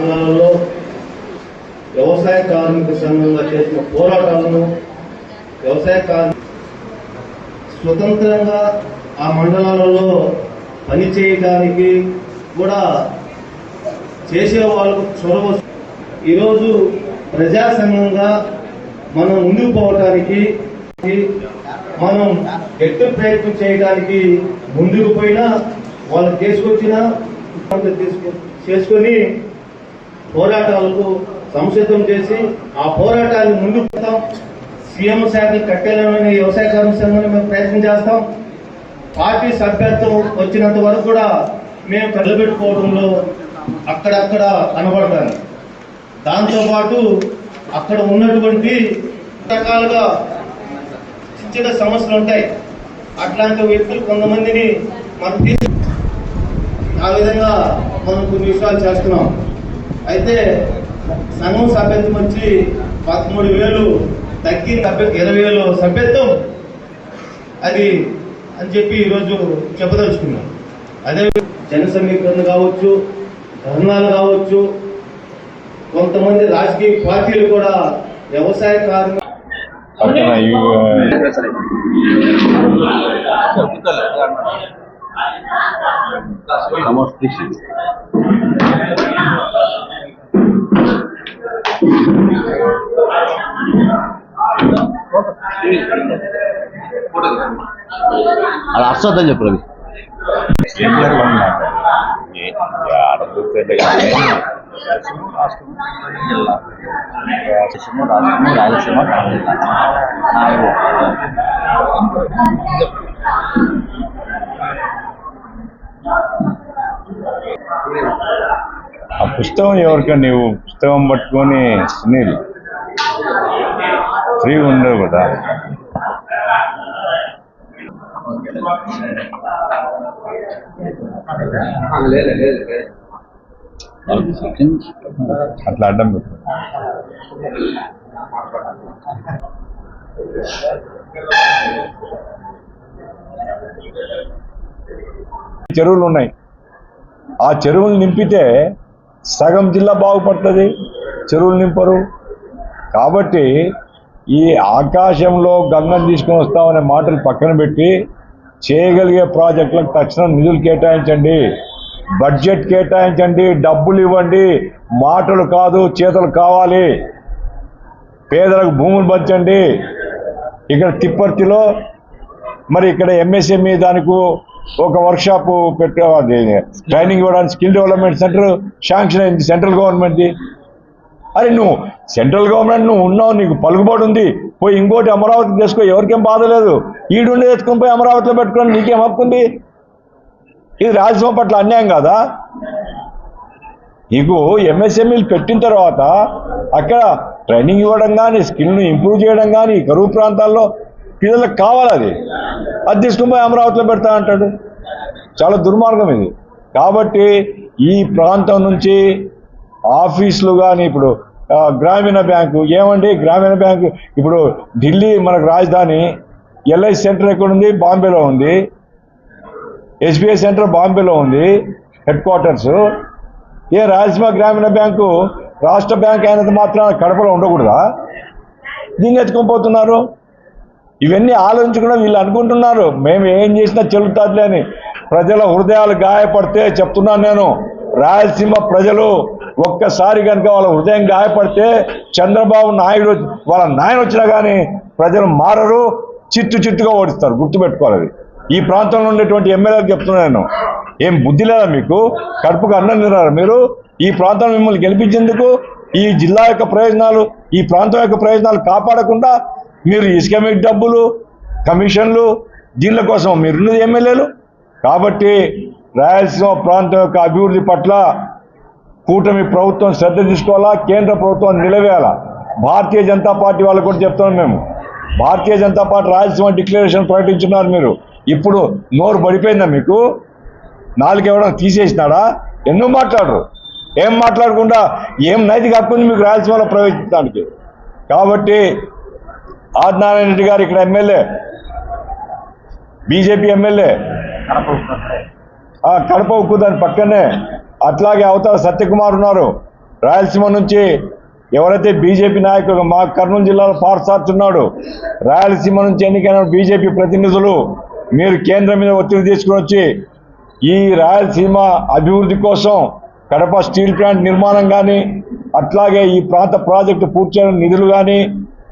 తెలంగాణలో వ్యవసాయ కార్మిక సంఘంగా చేసిన పోరాటాలను వ్యవసాయ కార్మి స్వతంత్రంగా ఆ మండలాలలో పనిచేయడానికి కూడా చేసే వాళ్ళకు చొరవ ఈరోజు ప్రజాసంఘంగా మనం ముందుకు పోవటానికి మనం ఎట్టు ప్రయత్నం చేయడానికి ముందుకు పోయినా వాళ్ళు తీసుకొచ్చిన తీసుకొని చేసుకొని పోరాటాలకు సంసిద్ధం చేసి ఆ పోరాటాన్ని ముందుకు పోతాం సీఎం శాఖ కట్టేయాలని వ్యవసాయ కార్మిక మేము ప్రయత్నం చేస్తాం. పార్టీ సభ్యత్వం వచ్చినంత వరకు కూడా మేము పెట్టుకోవడంలో అక్కడక్కడ కనబడతాను. దాంతోపాటు అక్కడ ఉన్నటువంటి రకాలుగా చిన్న చిన్న సమస్యలు ఉంటాయి. అట్లాంటి వ్యక్తులు కొంతమందిని మనం తీసు ఆ విధంగా మనం కొన్ని విషయాలు చేస్తున్నాం. అయితే సంఘం సభ్యత్వం వచ్చి పదమూడు వేలు తగ్గి సభ్య ఇరవై వేలు సభ్యత్వం. అది అని చెప్పి ఈరోజు చెప్పదలుచుకున్నాం. అదే జన సమీకరణ కావచ్చు ధర్నాలు కావచ్చు కొంతమంది రాజకీయ పార్టీలు కూడా వ్యవసాయ కార్మిక అది అర్థం చెప్పు రవి. రాష్ట్రము రాష్ట్రము రాయలసీమ నాలుగు ఆ పుస్తకం ఎవరికైనా నీవు పుస్తకం పట్టుకొని సునీల్ ఫ్రీ ఉండవు కదా. అట్లా అడ్డం పెట్టు. చెరువులు ఉన్నాయి. ఆ చెరువులు నింపితే సగం జిల్లా బాగుపడుతుంది చెరువులు నింపరు. కాబట్టి ఈ ఆకాశంలో గంగను తీసుకొని వస్తామనే మాటలు పక్కన పెట్టి చేయగలిగే ప్రాజెక్టులకు తక్షణం నిధులు కేటాయించండి బడ్జెట్ కేటాయించండి డబ్బులు ఇవ్వండి. మాటలు కాదు చేతలు కావాలి. పేదలకు భూములు పంచండి. ఇక్కడ తిప్పర్తిలో మరి ఇక్కడ ఎంఎస్ఎంఈ దానికి ఒక వర్క్షాప్ పెట్టే ట్రైనింగ్ ఇవ్వడానికి స్కిల్ డెవలప్మెంట్ సెంటర్ శాంక్షన్ అయింది. సెంట్రల్ గవర్నమెంట్ది అరే నువ్వు సెంట్రల్ గవర్నమెంట్ నువ్వు ఉన్నావు నీకు పలుకుబడి ఉంది. పోయి ఇంకోటి అమరావతి తెచ్చుకో ఎవరికేం బాధ లేదు. ఈడుండి తెచ్చుకొని పోయి అమరావతిలో పెట్టుకోండి నీకేం హక్కుంది ఇది రాజ్యసభ పట్ల అన్యాయం కాదా? నీకు ఎంఎస్ఎంఈలు పెట్టిన తర్వాత అక్కడ ట్రైనింగ్ ఇవ్వడం కానీ స్కిల్ను ఇంప్రూవ్ చేయడం కానీ కరువు ప్రాంతాల్లో పిల్లలకు కావాలి అది. అది తీసుకుని పోయి అమరావతిలో పెడతా అంటాడు. చాలా దుర్మార్గం ఇది. కాబట్టి ఈ ప్రాంతం నుంచి ఆఫీసులు కానీ ఇప్పుడు గ్రామీణ బ్యాంకు ఏమండి? గ్రామీణ బ్యాంకు ఇప్పుడు ఢిల్లీ మనకు రాజధాని ఎల్ఐ సెంటర్ ఎక్కడ ఉంది బాంబేలో ఉంది. ఎస్బీఐ సెంటర్ బాంబేలో ఉంది హెడ్ క్వార్టర్స్. ఏ రాయలసీమ గ్రామీణ బ్యాంకు రాష్ట్ర బ్యాంక్ అయినంత మాత్రం కడపలో ఉండకూడదా? దీన్ని ఎత్తుకొని పోతున్నారు. ఇవన్నీ ఆలోచించకుండా వీళ్ళు అనుకుంటున్నారు. మేము ఏం చేసినా చెల్లుతాదిలే అని. ప్రజల హృదయాలు గాయపడితే చెప్తున్నాను నేను. రాయలసీమ ప్రజలు ఒక్కసారి కనుక వాళ్ళ హృదయం గాయపడితే చంద్రబాబు నాయుడు వాళ్ళ నాయన వచ్చినా కానీ ప్రజలు మారరు చిత్తు చిత్తుగా ఓడిస్తారు. గుర్తుపెట్టుకోవాలి అది. ఈ ప్రాంతంలో ఉండేటువంటి ఎమ్మెల్యేలకు చెప్తున్నాను నేను. ఏం బుద్ధి లేదా మీకు? కడుపుకు అన్నం తిన్నారు మీరు? ఈ ప్రాంతం మిమ్మల్ని గెలిపించేందుకు ఈ జిల్లా యొక్క ప్రయోజనాలు ఈ ప్రాంతం యొక్క ప్రయోజనాలు కాపాడకుండా మీరు ఇసుక మీకు డబ్బులు కమిషన్లు దీనిల కోసం మీరున్నది ఎమ్మెల్యేలు. కాబట్టి రాయలసీమ ప్రాంతం యొక్క అభివృద్ధి పట్ల కూటమి ప్రభుత్వం శ్రద్ధ తీసుకోవాలా? కేంద్ర ప్రభుత్వం నిలవేయాలా? భారతీయ జనతా పార్టీ వాళ్ళకు కూడా చెప్తున్నాం మేము. భారతీయ జనతా పార్టీ రాయలసీమ డిక్లరేషన్ ప్రకటించున్నారు మీరు. ఇప్పుడు నోరు పడిపోయిందా మీకు? నాలుగేవడం తీసేసినాడా? ఎన్నో మాట్లాడరు? ఏం మాట్లాడకుండా ఏం నైతిక హక్కు ఉంది మీకు రాయలసీమలో ప్రవేశించడానికి? కాబట్టి ఆదినారాయణ రెడ్డి గారు ఇక్కడ ఎమ్మెల్యే. BJP MLA. కడప ఉక్కు దాని పక్కనే. అట్లాగే అవతల సత్యకుమార్ ఉన్నారు. రాయలసీమ నుంచి ఎవరైతే బీజేపీ నాయకులు మా కర్నూలు జిల్లాలో పార్సార్చున్నాడు రాయలసీమ నుంచి ఎన్నికైన బీజేపీ ప్రతినిధులు మీరు కేంద్రం మీద ఒత్తిడి తీసుకుని వచ్చి ఈ రాయలసీమ అభివృద్ధి కోసం కడప స్టీల్ ప్లాంట్ నిర్మాణం కానీ అట్లాగే ఈ ప్రాంత ప్రాజెక్టు పూర్తి చేయడం నిధులు కానీ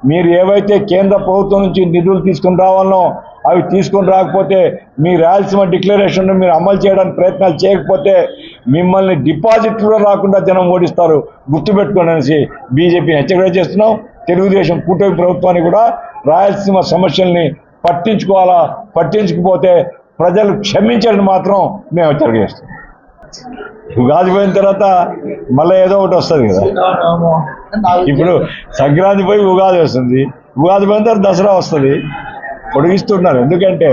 మీరు ఏవైతే కేంద్ర ప్రభుత్వం నుంచి నిధులు తీసుకుని రావాలనో అవి తీసుకొని రాకపోతే మీ రాయలసీమ డిక్లరేషన్ మీరు అమలు చేయడానికి ప్రయత్నాలు చేయకపోతే మిమ్మల్ని డిపాజిట్లు రాకుండా జనం ఓడిస్తారు. గుర్తుపెట్టుకోండి అనేసి బీజేపీని హెచ్చరిక చేస్తున్నాం. తెలుగుదేశం కూటమి ప్రభుత్వాన్ని కూడా రాయలసీమ సమస్యల్ని పట్టించుకోవాలా? పట్టించుకుపోతే ప్రజలు క్షమించడం మాత్రం మేము హెచ్చరిక చేస్తాం ఉగాది పోయిన తర్వాత మళ్ళీ ఏదో ఒకటి వస్తుంది కదా. ఇప్పుడు సంక్రాంతి పోయి ఉగాది వస్తుంది. ఉగాది పోయిన తర్వాత దసరా వస్తుంది. పొడిగిస్తున్నారు. ఎందుకంటే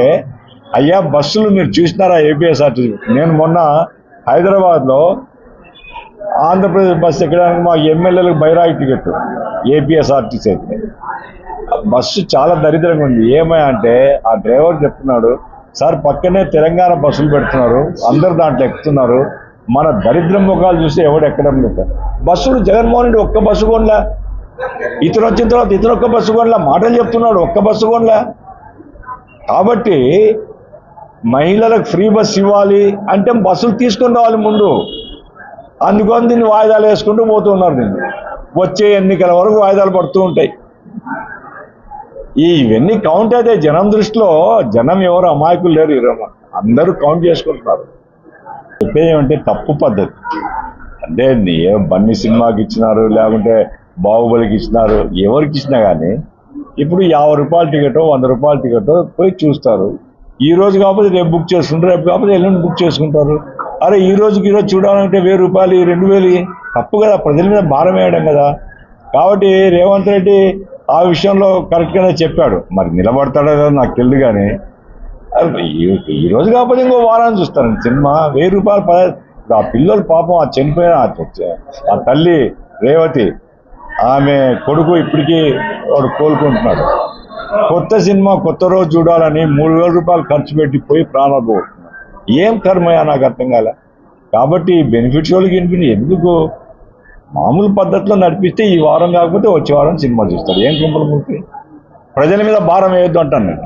అయ్యా బస్సులు మీరు చూసినారా ఏపీఎస్ఆర్టీ? నేను మొన్న హైదరాబాద్లో ఆంధ్రప్రదేశ్ బస్సు ఎక్కడానికి మా ఎమ్మెల్యేలకు బైరాగి టికెట్ ఏపీఎస్ఆర్టీసీ అయితే బస్సు చాలా దరిద్రంగా ఉంది. ఏమయ్యా అంటే ఆ డ్రైవర్ చెప్తున్నాడు సార్ పక్కనే తెలంగాణ బస్సులు పెడుతున్నారు. అందరు దాంట్లో ఎక్కుతున్నారు. మన దరిద్రం ముఖాలు చూస్తే ఎవడు ఎక్కడం లేదు బస్సులు జగన్మోహన్ రెడ్డి ఒక్క బస్సు కొనలా. ఇతను వచ్చిన తర్వాత ఇతను ఒక్క బస్సు కొనలా. మాటలు చెప్తున్నాడు ఒక్క బస్సు కొనలా. కాబట్టి మహిళలకు ఫ్రీ బస్ ఇవ్వాలి అంటే బస్సులు తీసుకొని రావాలి ముందు. అందుకని దీన్ని వాయిదాలు వేసుకుంటూ పోతున్నారు దీన్ని. వచ్చే ఎన్నికల వరకు వాయిదాలు పడుతూ ఉంటాయి. ఈ ఇవన్నీ కౌంట్ అయితే జనం దృష్టిలో జనం ఎవరు అమాయకులు లేరు ఈరోజు. అందరూ కౌంట్ చేసుకుంటున్నారు. చెప్పేమంటే తప్పు పద్ధతి. అంటే ఏ బన్నీ సినిమాకి ఇచ్చినారు లేకుంటే బాహుబలికి ఇచ్చినారు ఎవరికి ఇచ్చినా కానీ ఇప్పుడు యాభై రూపాయల టికెట్ వంద రూపాయల టికెట్ పోయి చూస్తారు. ఈ రోజు కాకపోతే రేపు బుక్ చేసుకుంటారు రేపు కాకపోతే ఎల్లుండి బుక్ చేసుకుంటారు. అరే ఈ రోజుకి ఈ రోజు చూడాలంటే వెయ్యి రూపాయలు రెండు వేలు తప్పు కదా ప్రజల మీద భారం వేయడం కదా. కాబట్టి రేవంత్ రెడ్డి ఆ విషయంలో కరెక్ట్గానే చెప్పాడు. మరి నిలబడతాడో నాకు తెలియదు కానీ ఈ- రోజు కాకపోతే ఇంకో వారాన్ని చూస్తాను సినిమా వెయ్యి రూపాయలు పద ఆ పిల్లలు పాపం ఆ చనిపోయిన ఆ తల్లి రేవతి ఆమె కొడుకు ఇప్పటికీ వాడు కోలుకుంటున్నాడు. కొత్త సినిమా కొత్త రోజు చూడాలని మూడు వేల రూపాయలు ఖర్చు పెట్టి పోయి ప్రాణాలు ఏం కర్మయా నాకు అర్థం కాలే. కాబట్టి బెనిఫిట్స్ వాళ్ళకి వినిపించి ఎందుకు మామూలు పద్ధతిలో నడిపిస్తే ఈ వారం కాకపోతే వచ్చే వారం సినిమా చూస్తారు. ఏం కుంపలు ముప్పి ప్రజల మీద భారం వేయొద్దు అంటాను నేను.